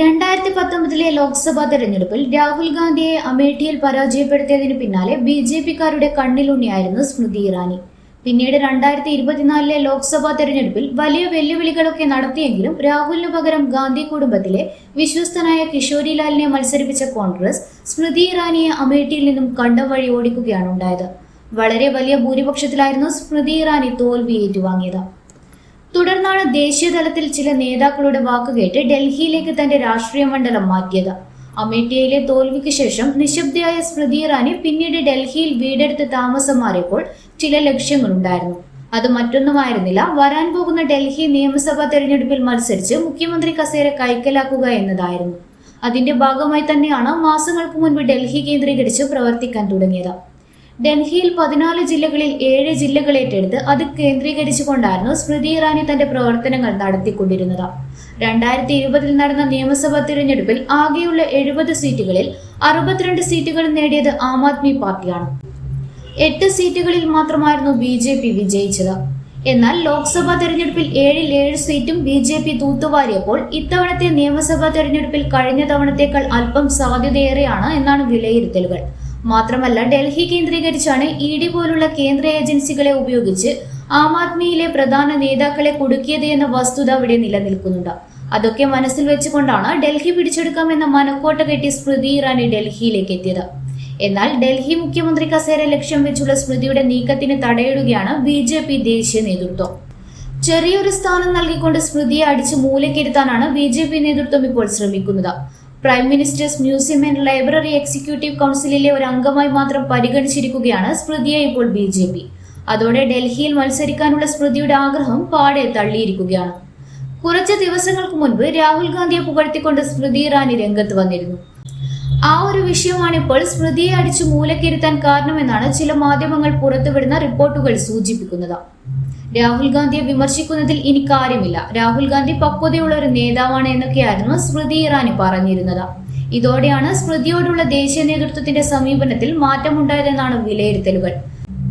രണ്ടായിരത്തി പത്തൊമ്പതിലെ ലോക്സഭാ തെരഞ്ഞെടുപ്പിൽ രാഹുൽ ഗാന്ധിയെ അമേഠിയിൽ പരാജയപ്പെടുത്തിയതിന് പിന്നാലെ ബി ജെ പിക്കാരുടെ കണ്ണിലുണ്ണിയായിരുന്നു സ്മൃതി ഇറാനി. പിന്നീട് രണ്ടായിരത്തി ഇരുപത്തിനാലിലെ ലോക്സഭാ തെരഞ്ഞെടുപ്പിൽ വലിയ വെല്ലുവിളികളൊക്കെ നടത്തിയെങ്കിലും രാഹുലിന് പകരം ഗാന്ധി കുടുംബത്തിലെ വിശ്വസ്തനായ കിഷോരിലാലിനെ മത്സരിപ്പിച്ച കോൺഗ്രസ് സ്മൃതി ഇറാനിയെ അമേഠിയിൽ നിന്നും കണ്ടം വഴി ഓടിക്കുകയാണ് ഉണ്ടായത്. വളരെ വലിയ ഭൂരിപക്ഷത്തിലായിരുന്നു സ്മൃതി ഇറാനി തോൽവി ഏറ്റുവാങ്ങിയത്. തുടർന്നാണ് ദേശീയതലത്തിൽ ചില നേതാക്കളുടെ വാക്കുകേട്ട് ഡൽഹിയിലേക്ക് തന്റെ രാഷ്ട്രീയ മണ്ഡലം മാറ്റിയത്. അമേഠിയയിലെ തോൽവിക്ക് ശേഷം നിശബ്ദയായ സ്മൃതി ഇറാനി പിന്നീട് ഡൽഹിയിൽ വീടെടുത്ത് താമസം മാറിയപ്പോൾ ചില ലക്ഷ്യങ്ങളുണ്ടായിരുന്നു. അത് മറ്റൊന്നുമായിരുന്നില്ല. വരാൻ പോകുന്ന ഡൽഹി നിയമസഭാ തെരഞ്ഞെടുപ്പിൽ മത്സരിച്ച് മുഖ്യമന്ത്രി കസേര കൈക്കലാക്കുക എന്നതായിരുന്നു. അതിന്റെ ഭാഗമായി തന്നെയാണ് മാസങ്ങൾക്ക് മുൻപ് ഡൽഹി കേന്ദ്രീകരിച്ച് പ്രവർത്തിക്കാൻ തുടങ്ങിയത്. ഡൽഹിയിൽ പതിനാല് ജില്ലകളിൽ ഏഴ് ജില്ലകൾ ഏറ്റെടുത്ത് അത് കേന്ദ്രീകരിച്ചുകൊണ്ടായിരുന്നു സ്മൃതി ഇറാനി തന്റെ പ്രവർത്തനങ്ങൾ നടത്തിക്കൊണ്ടിരുന്നത്. രണ്ടായിരത്തി ഇരുപതിൽ നടന്ന നിയമസഭാ തിരഞ്ഞെടുപ്പിൽ ആകെയുള്ള എഴുപത് സീറ്റുകളിൽ അറുപത്തിരണ്ട് സീറ്റുകൾ നേടിയത് ആം ആദ്മി പാർട്ടിയാണ്. എട്ട് സീറ്റുകളിൽ മാത്രമായിരുന്നു ബി ജെ പി വിജയിച്ചത്. എന്നാൽ ലോക്സഭാ തെരഞ്ഞെടുപ്പിൽ ഏഴിൽ ഏഴ് സീറ്റും ബി ജെ പി തൂത്തുവാരിയപ്പോൾ ഇത്തവണത്തെ നിയമസഭാ തെരഞ്ഞെടുപ്പിൽ കഴിഞ്ഞ തവണത്തേക്കാൾ അല്പം സാധ്യതയേറെയാണ് എന്നാണ് വിലയിരുത്തലുകൾ. മാത്രമല്ല ഡൽഹി കേന്ദ്രീകരിച്ചാണ് ഇ ഡി പോലുള്ള കേന്ദ്ര ഏജൻസികളെ ഉപയോഗിച്ച് ആം ആദ്മിയിലെ പ്രധാന നേതാക്കളെ കുടുക്കിയത് എന്ന വസ്തുത അവിടെ നിലനിൽക്കുന്നുണ്ട്. അതൊക്കെ മനസ്സിൽ വെച്ചുകൊണ്ടാണ് ഡൽഹി പിടിച്ചെടുക്കാമെന്ന മനക്കോട്ട കെട്ടി സ്മൃതി ഇറാനി ഡൽഹിയിലേക്ക് എത്തിയത്. എന്നാൽ ഡൽഹി മുഖ്യമന്ത്രി കസേര ലക്ഷ്യം വെച്ചുള്ള സ്മൃതിയുടെ നീക്കത്തിന് തടയിടുകയാണ് ബി ജെ പി ദേശീയ നേതൃത്വം. ചെറിയൊരു സ്ഥാനം നൽകിക്കൊണ്ട് സ്മൃതിയെ അടിച്ച് മൂലക്കിരുത്താനാണ് ബി ജെ പി നേതൃത്വം ഇപ്പോൾ ശ്രമിക്കുന്നത്. Prime ministers museum and library executive കൗൺസിലിലെ ഒരു അംഗമായി മാത്രം പരിഗണിച്ചിരിക്കുകയാണ് സ്മൃതിയെ ഇപ്പോൾ ബി ജെ പി അതോടെ ഡൽഹിയിൽ മത്സരിക്കാനുള്ള സ്മൃതിയുടെ ആഗ്രഹം പാടെ തള്ളിയിരിക്കുകയാണ്. കുറച്ച് ദിവസങ്ങൾക്ക് മുൻപ് രാഹുൽ ഗാന്ധിയെ പുകഴ്ത്തിക്കൊണ്ട് സ്മൃതി ഇറാനി രംഗത്ത് വന്നിരുന്നു. ആ ഒരു വിഷയമാണ് ഇപ്പോൾ സ്മൃതിയെ അടിച്ചു മൂലക്കിരുത്താൻ കാരണമെന്നാണ് ചില മാധ്യമങ്ങൾ പുറത്തുവിടുന്ന റിപ്പോർട്ടുകൾ സൂചിപ്പിക്കുന്നത്. രാഹുൽ ഗാന്ധിയെ വിമർശിക്കുന്നതിൽ ഇനി കാര്യമില്ല. രാഹുൽ ഗാന്ധി പക്വതയുള്ള ഒരു നേതാവാണ് എന്നൊക്കെയായിരുന്നു സ്മൃതി ഇറാനി പറഞ്ഞിരുന്നത്. ഇതോടെയാണ് സ്മൃതിയോടുള്ള ദേശീയ നേതൃത്വത്തിന്റെ സമീപനത്തിൽ മാറ്റമുണ്ടായതെന്നാണ് വിലയിരുത്തലുകൾ.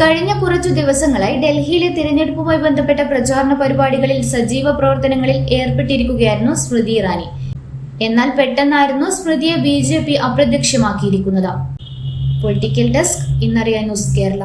കഴിഞ്ഞ കുറച്ചു ദിവസങ്ങളായി ഡൽഹിയിലെ തിരഞ്ഞെടുപ്പുമായി ബന്ധപ്പെട്ട പ്രചാരണ പരിപാടികളിൽ സജീവ പ്രവർത്തനങ്ങളിൽ ഏർപ്പെട്ടിരിക്കുകയായിരുന്നു സ്മൃതി ഇറാനി. എന്നാൽ പെട്ടെന്നായിരുന്നു സ്മൃതിയെ ബി ജെ പി അപ്രത്യക്ഷമാക്കിയിരിക്കുന്നത്. പൊളിറ്റിക്കൽ ഡെസ്ക് ഇന്നറിയാൻ ന്യൂസ് കേരള.